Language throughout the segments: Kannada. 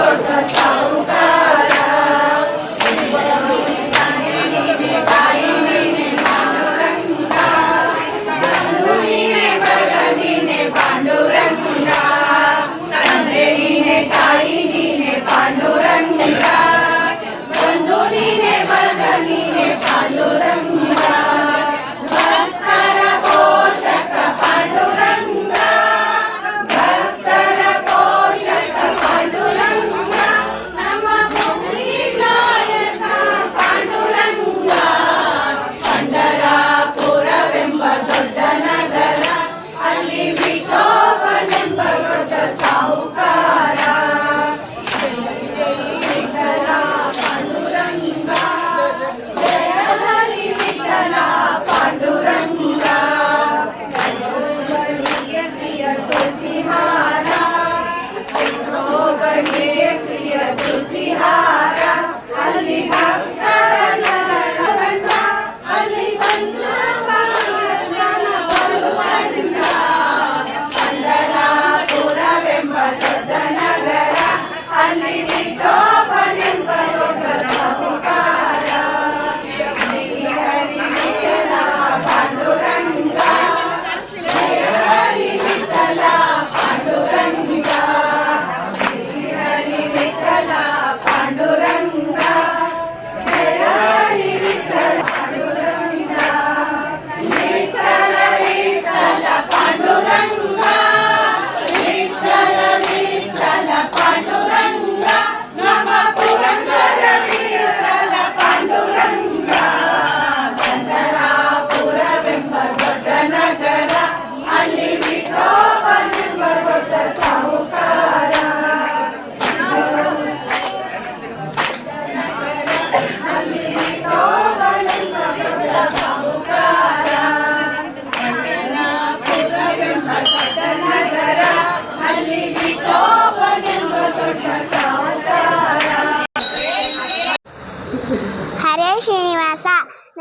Portas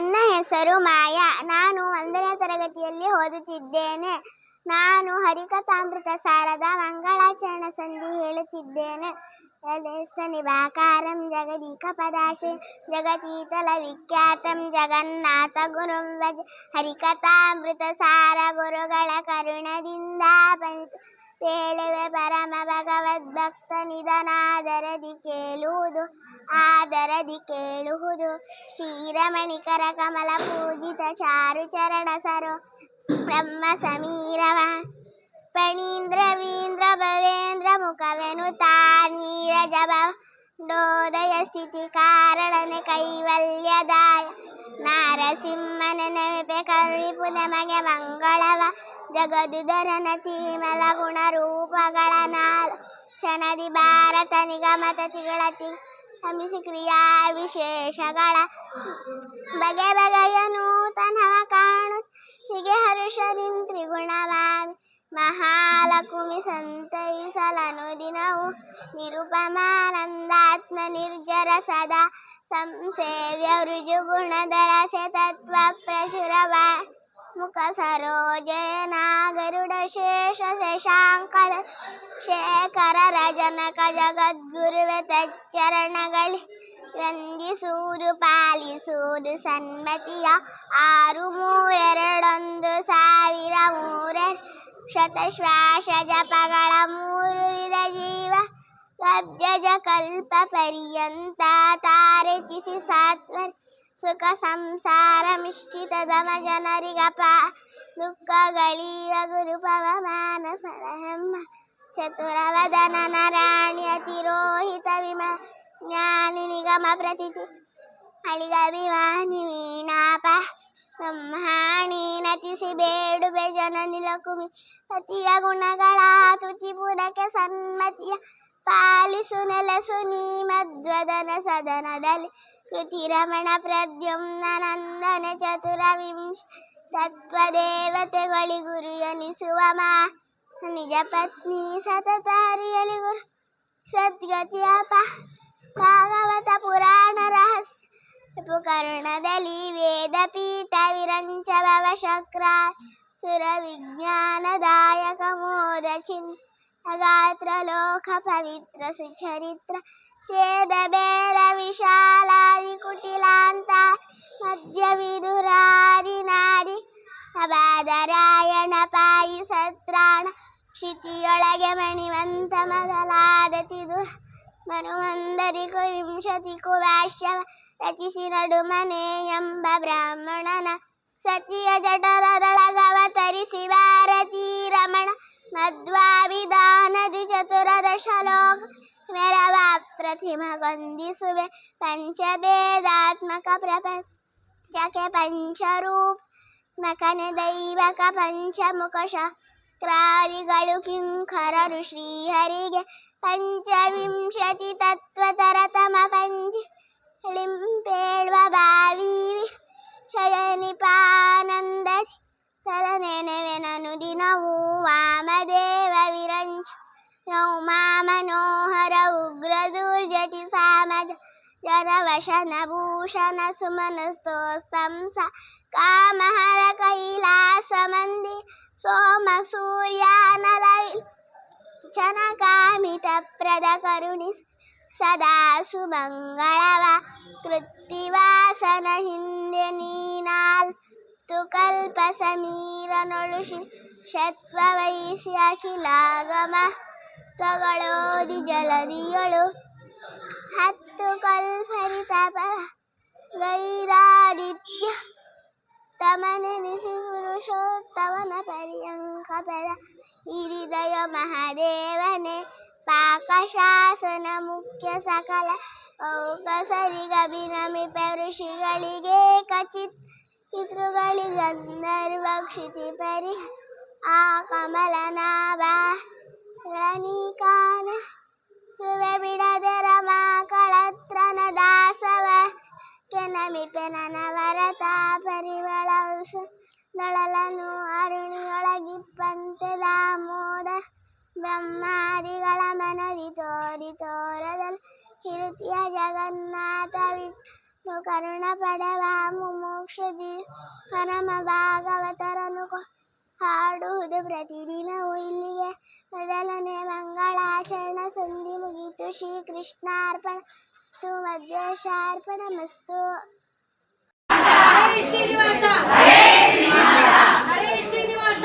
ನನ್ನ ಹೆಸರು ಮಾಯಾ. ನಾನು ಒಂದನೇ ತರಗತಿಯಲ್ಲಿ ಓದುತ್ತಿದ್ದೇನೆ. ನಾನು ಹರಿಕಥಾಮೃತ ಸಾರದ ಮಂಗಳಾಚರಣ ಸಂಧಿ ಹೇಳುತ್ತಿದ್ದೇನೆ. ನಿಭಾಕಾರಂ ಜಗದೀಕ ಪದಾಶೆ, ಜಗತೀತಲ ವಿಖ್ಯಾತಂ ಜಗನ್ನಾಥ ಗುರುಂ ಭಜ ಹರಿಕಥಾಮೃತ ಸಾರ ಗುರುಗಳ ಕರುಣದಿಂದ ಬಂತು ಪೇಳುವೆ ಪರಮ ಭಗವದ್ಭಕ್ತ ನಿಧನಾದರದಿ ಕೇಳುವುದು, ಆದರದಿ ಕೇಳುವುದು. ಶ್ರೀರಮಣಿಕರ ಕಮಲ ಪೂಜಿತ ಚಾರು ಚರಣ ಸರೋ, ಬ್ರಹ್ಮ ಸಮೀರವ. ಪಣೀಂದ್ರ ವೀಂದ್ರ ಭವೇಂದ್ರ ಮುಖವೆನು ತಾನೀರಜ ಡೋದಯ ಸ್ಥಿತಿ ಕಾರಣನೆ ಕೈವಲ್ಯದಾಯ. ನಾರಸಿಂಹನ ನೆನಪೆ ಕರುಣಿಪು ನಮಗೆ ಮಂಗಳವ. ಜಗದುದರನ ಗುಣ ರೂಪಗಳ ನಾಲ್ ಕ್ಷಣದಿ ಭಾರತ ನಿಗಮತ ತಿ ಹಮಿಸಿ ಕ್ರಿಯಾ ವಿಶೇಷಗಳ ಬಗೆ ಬಗೆಯ ನೂತನವ ಕಾಣು ಹೀಗೆ ಹರುಷದಿಂ ತ್ರಿಗುಣವಾಮಿ ಮಹಾಲಕುಮಿ ಸಂತೈಸಲನು ದಿನವು ನಿರುಪಮಾನಂದಾತ್ಮ ನಿರ್ಜರ ಸದಾ ಸಂಸೇವ್ಯ ಋಜುಗುಣಧರ ಸೆ ತತ್ವ ಪ್ರಚುರವಾ ಮುಖ ಸರೋಜನ ಗರುಡ ಶೇಷ ಶಶಾಂಕದ ಶೇಖರ ರಜನಕ ಜಗದ್ಗುರುವೆ ತಚ್ಚರಣಗಳಿ ವಂದಿಸುವುದು ಪಾಲಿಸುವುದು ಸನ್ಮತಿಯ ಆರು ಮೂರೆರಡೊಂದು ಸಾವಿರ ಮೂರ ಶತಶ್ವಾಸ ಜಪಗಳ ಮೂರು ವಿಧ ಜೀವ ಅಬ್ಜಜ ಕಲ್ಪ ಪರ್ಯಂತ ತಾರಚಿಸಿ ಸಾತ್ವರ್ ಸುಖ ಸಂಸಾರ ಮಿಶ್ಚಿತ ದಮ ಜನರಿಗಪ ದುಃಖಗಳೀವ ಗುರು ಪವಮಾನ ಸರಹಮ್ಮ ಚತುರವದನ ನಾರಾಯಣಿ ಅತಿರೋಹಿತ ವಿಮ ಜ್ಞಾನಿ ನಿಗಮ ಪ್ರತಿತಿ ಅಳಿಗಭಿಮಾನಿ ವೀಣಾಪ ಬ್ರಹ್ಮಾಣಿ ನತಿಸಿ ಬೇಡುವೆ ಜನನಿ ಲಕುಮಿ ಪತಿಯ ಗುಣಗಳ ತುತಿ ಪುರಕ್ಕೆ ಸನ್ಮತಿಯ ಪಾಲಿಸು ನೆಲೆಸು ನೀ ಮಧ್ವದನ ಸದನದಲ್ಲಿ ಕೃತಿ ರಮಣ ಪ್ರದ್ಯುಮ್ನ ನಂದನ ಚತುರ ವಿಂಶ ತತ್ವದೇವತೆಗಳಿ ಗುರು ಎನಿಸುವ ಮಾ ನಿಜ ಪತ್ನಿ ಸತತ ಹರಿಯಲಿ ಗುರು ಸದ್ಗತಿಯಪ ಭಾಗವತ ಪುರಾಣ ರಹಸ್ಯ ಕರುಣದಲ್ಲಿ ವೇದ ಪೀಠ ವಿರಂಚ ಭವ ಶಕ್ರ ಸುರ ವಿಜ್ಞಾನದಾಯಕ ಮೋದ ಚಿನ್ అగాత్ర లోక పవిత్ర సుచరిత్ర చేదబేర విశాలాది కుటిలాంత మధ్య విదురారి నాడి అబాదరాయణ పాయి సత్రాಣ ಕ್ಷಿತಿಯೊಳಗೆ ಮಣಿವಂತ ಮೊದಲಾದತಿದು ಮನುವಂದರಿ ಕುಂಶತಿ ಕುವಾಶ್ಯವ ರಚಿಸಿ ನಡುಮನೆ ಎಂಬ ಬ್ರಾಹ್ಮಣನ ಸತಿಯ ಜಠರದೊಳಗವತರಿಸಿ ಭಾರತೀ ರಮಣ मध्वाभिदानदि चतुरदशलोक मेरा बाप प्रतिमा गंदी सुबह पंच वेदात्मक प्रपंच के पंच रूप मकन दैव का पंच मुकश क्रारिगळु किङ्कररु श्रीहरिगे पञ्चविंशति तत्त्वतरतम पञ्च लिम्पेळ्व తలనెనవెననుదినవూ వామదేవ విరంచ యౌమా మనోహర ఉగ్రదుర్జటి సామజ जनवशनभूषण सुमनस्तोस्तं स कामहरकैलासमन्दि सोमसूर्यानलै जनकामितप्रदकरुणि सदा सुमङ्गलवा कृत्तिवासन हिन्दनीनाल् ತುಕಲ್ಪ ಸಮೀರನೊಳುಷಿ ಶತ್ವ ವಹಿಸಿ ಅಖಿಲಾಗಮ ತಗಳೋದಿ ಜಲದಿಯೊಳು. ಹತ್ತು ಕಲ್ಪರಿತಪ ಗೈರಾದಿತ್ಯ ತಮನೆನಿಸಿ ಪುರುಷೋತ್ತಮನ ಪರ್ಯಂಕ ಪದ ಹಿರಿದಯ ಮಹಾದೇವನೇ ಪಾಕಶಾಸನ ಮುಖ್ಯ ಸಕಲ ಔಕಸರಿಗಭಿನಮಿಪ ಋಷಿಗಳಿಗೆ ಕಚಿತ್ ಪಿತೃಗಳಿಗಂಧರ್ವ ಕ್ಷಿತಿ ಪರಿ ಆ ಕಮಲನಾಭ ರಣಿಕಾನ ಸುವೆ ಬಿಡದೆ ರಮಾ ಕಳತ್ರನ ದಾಸವ ಕೆನಮಿಪೆ ನನವರತ ಪರಿಮಳ ದಳಲನು ಅರುಣಿಯೊಳಗಿಪ್ಪಂತೆ ದಾಮೋದ ಬ್ರಹ್ಮಾದಿಗಳ ಮನದಿ ತೋರಿ ತೋರದಲ್ಲಿ ಹಿರುತಿಯ ಜಗನ್ನಾಥ ವಿಷ್ಣು ಕರುಣ ಪಡೆವ ಮುಮೋಕ್ಷದಿ ಪರಮ ಭಾಗವತರನ್ನು ಹಾಡುವುದು ಪ್ರತಿದಿನವೂ ಇಲ್ಲಿಗೆ ಮೊದಲನೇ ಮಂಗಳಾಚರಣ ಸಂಧಿ ಮುಗಿತು ಶ್ರೀ ಕೃಷ್ಣಾರ್ಪಣ ಮಸ್ತು ಮಧ್ವೇಶಾರ್ಪಣ ಮಸ್ತು ಶ್ರೀನಿವಾಸ ಹರೇ ಶ್ರೀನಿವಾಸ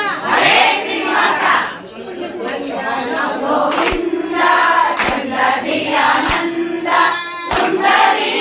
ಸುಂದರಿ